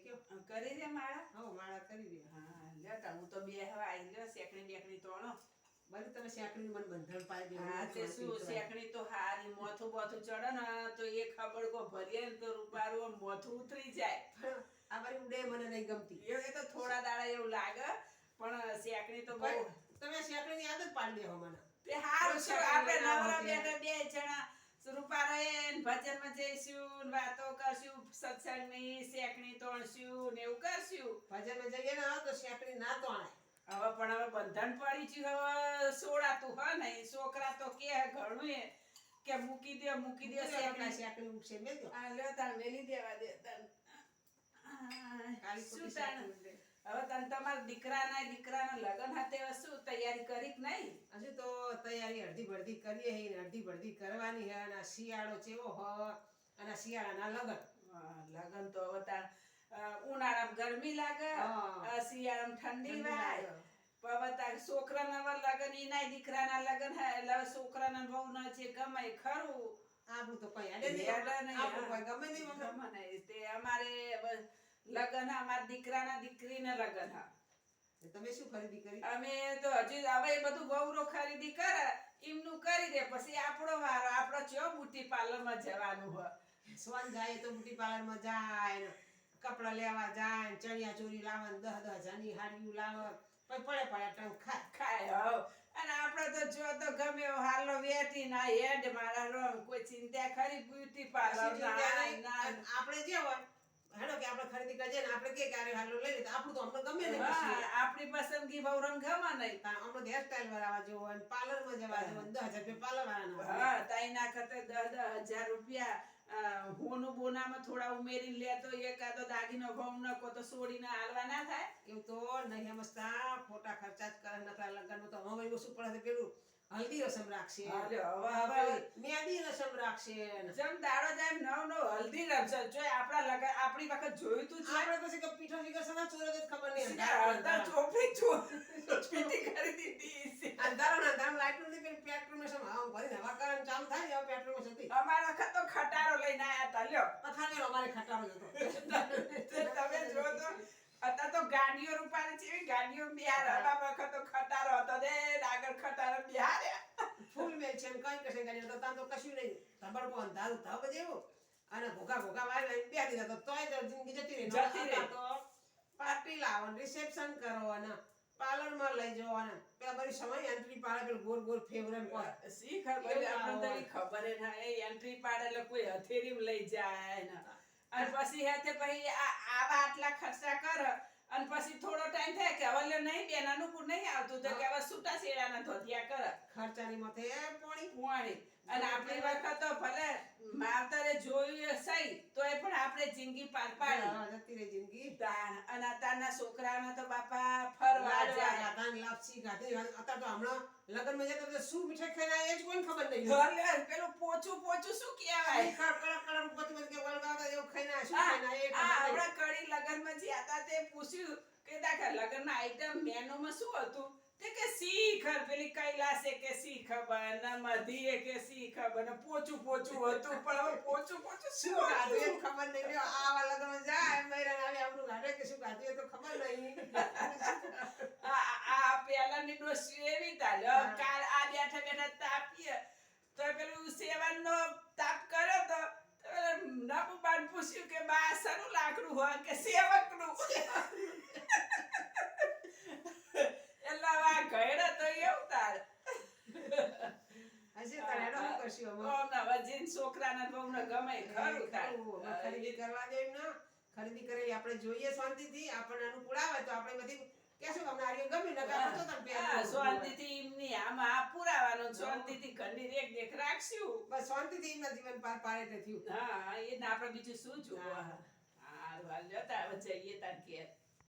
કયો? કરી દે માળા. હો માળા કરી દે. હા લેતા હું તો બે હવે આવી લ્યો શેકણી બેકણી તોણો બને તમે શાકડી મને બંધણ પાડી દે હા તે શું શેકણી તો હારી મોથું બોથું ચડે ને તો એ ખબર કો ભરીએ ને તો રૂપારું મોથું ઉતરી જાય. આ મારી ઉડે મને નહીં ગમતી. એ તો થોડા દાડા એવું લાગે પણ શેકણી તો બહુ તમે શાકડીની આદત પાડી દેવા મને. તે હારું છે આપણે નવરા. બેઠા બે જણા રૂપારો ભજનમાં જઈશું વાતો કરશું સત્સંગની શેકણી તોડશું ને એવું કરશું. ભજનમાં જઈએ ને તો શેકણી ના તોણાય હવે પણ હવે બંધન પડી ગયું હવે સોડાતું હા ને છોકરા તો કે ઘણું એ કે મૂકી દે મૂકી દે શેકણી શેકણી ઉગશે મેં તો આ લ્યો તાર મેલી દેવા દે તાર આ, શું તાણ? હવે તને તમારા દીકરાના દીકરાના લગ્ન હાથે હવે શું તૈયારી કરી કે નહીં? હજુ તો અડધી બળધી કરીએ હી ને અડધી બળધી કરવાની હે અને આ શિયાળો ચેવો હ અને શિયાળાના લગન. લગન તો હવે ઉનાળામાં ગરમી લાગે શિયાળામાં ઠંડી વાય. તાર છોકરાના હવે લગન ઈનાય દીકરાના લગન હે એટલે છોકરાના બહુ ન છે ગમે ખરું. આપણું તો કઈ આડે નહીં. આપણું કોઈ ગમે નહીં. ગમે નહીં. તે અમારે લગન હા, અમારા દીકરાના દીકરીના લગન હા. તમે શું ખરીદી કરી? અમે તો હજી હવે બધું વહુરો ખરીદી કરે. એમનું કરી દે પછી આપણો વારો આપણો ચો બ્યુટી પાર્લરમાં જવાનું હોય. સ્વન જાય તો બ્યુટી પાર્લરમાં જાય ને કપડાં લેવા જાય ને ચણિયા ચોરી લાવે દસ દહ હજારની હાડીયું લાવે પછી પડે પડે ટંક ખાય ખાય હો અને આપણે તો જો તો ગમે એવો હાલો વેઠી ના હેડ મારા રંગ કોઈ ચિંતા ખરી બ્યુટી પાર્લર આપણે જે હોય હેડો કે આપણે ખરીદી કરીએ ને આપણે કે ક્યારે હાલો લઈ લે તો આપણું તો અમને ગમે ને આપણી પસંદગી બહુ રંગ ગમે નહીં અમને હેર સ્ટાઈલ વાળા જવો હોય પાર્લરમાં જવા જવો ને હજાર રૂપિયા પાર્લર વાળાના હા તાઈ ના કરતે દસ દસ હજાર રૂપિયા હોનું બોનામાં થોડા ઉમેરી લે તો એકાદો દાગીનો ઘઉં કો તો સોડીને હાલવા ના થાય. એવું તો નહીં મસ્તા ખોટા ખર્ચા જ કરે નકરા લગ્નમાં તો હવે એવું પડે પેલું? હલ્દી રસમ રાખશે મેંદી રસમ રાખશે જેમ દાડો જાય એમ નવ નવ હલ્દી રમશે જોય આપણા લગ આપણી વખત જોયું તું છે આપણે પછી કે પીઠો શીખર સના ચોરે જ ખબર નહીં અંધાર ચોપડી પીટી કરી દીધી છે. અંધારો ને અંધારો લાઈટ નથી પેલી પેટ્રોલ મશીન હા ભરી હવા કરવાનું ચાલુ થાય ને પેટ્રોલ મશીન જતી. અમારા વખત તો ખટારો લઈને આયા તા લ્યો. પથારી અમારે ખટારો જ હતો તે તમે જો તો અત્યારે તો ગાડીઓ રૂપાની છે એવી ગાડીઓ બિહાર અમારા વખત તો ખટારો હતો. દે આગળ ખટારો બિહાર ફૂલ મેલ છે કઈ કશે ગાડી તો તાન તો કશું નહીં. ધબડકો અંધારું ધબ જેવું અને ભોગા ભોગા વાળી બે દીધા તો તોય જિંદગી જતી રહી. જતી રહી. તો પાર્ટી લાવો રિસેપ્શન કરો અને પાર્લરમાં લઈ જવાના પેલા બધી સમય એન્ટ્રી પાડે પેલું ગોર ગોર ફેવરન પર સી ખબર? આપણે તો ખબર ના એ એન્ટ્રી પાડે એટલે કોઈ હથેરી લઈ જાય ને. અને પછી હેતે પછી આવા આટલા ખર્ચા કર અને પછી થોડો ટાઈમ થાય કે હવે નહીં બેન અનુકૂળ નહીં આવતું તો કે હવે છૂટા શેડાના ધોતિયા કર. ખર્ચાની મથે પોણી. કુંવાણી અને આપણી વખત તો ભલે માવતરે જોયું સહી પણ આપણે જિંદગી પાર પાડી. જતી રહી જિંદગી. તાણ અને અત્યારના છોકરાઓને તો બાપા ફરવા જાય. તાણ લાપસી ગાધી અત્યારે તો હમણાં લગ્નમાં જતા તો શું મીઠાઈ ખાઈ એ જ કોઈને ખબર નહીં ભલે પેલું પોચું પોચું શું કહેવાય? કડક કડક પોચું કે વળગાવતા એવું ખાઈ ના શું ખાઈ ના આયા એ આ ખબર કડી લગનમાં જ્યાં હતા તે પૂછ્યું કે દાખલા લગનના આઈટમ મેનુમાં શું હતું? તે કે શીખર? પેલી કૈલાસે કે શીખ ખબર ને મધીએ કે ખબર ને પોચું પોચું હતું પણ હવે પોચું પોચું શું ગાધું ખબર નહીં. લ્યો. વાલા તમે જાય મહિરાને આવી આપણું ગાડે કે શું ગાધું તો ખબર નહીં. આ આ પેલાની ડોસી એવી તાલ કાલ આ બેઠા બેઠા તાપીએ. તો પેલું સેવનનો તાપ કર્યો તો તો બાન પૂછ્યું કે બા શેનું લાકડું હોય કે સેવકનું એટલે હવે આ ઘયડો તો એવું તાર હજી તારે હેડો શું કરશું અમે? ઓમ હવે જીન છોકરાના બહુને ગમે ખરું ખરીદી કરવા દે ને ખરીદી કરેલી આપણે જોઈએ શાંતિથી આપણને અનુકૂળ આવે તો આપણે બધી કે તો તમે હા, શાંતિથી એમની આમાં આ પુરાવાનો શાંતિથી ઘરની રેખ દેખ રાખશું. બસ શાંતિથી એમના જીવન પાર પાડે તે થયું. હા એ આપણે બીજું શું જોવું? હા. હાલ જતા જઈએ તાર ઘેર.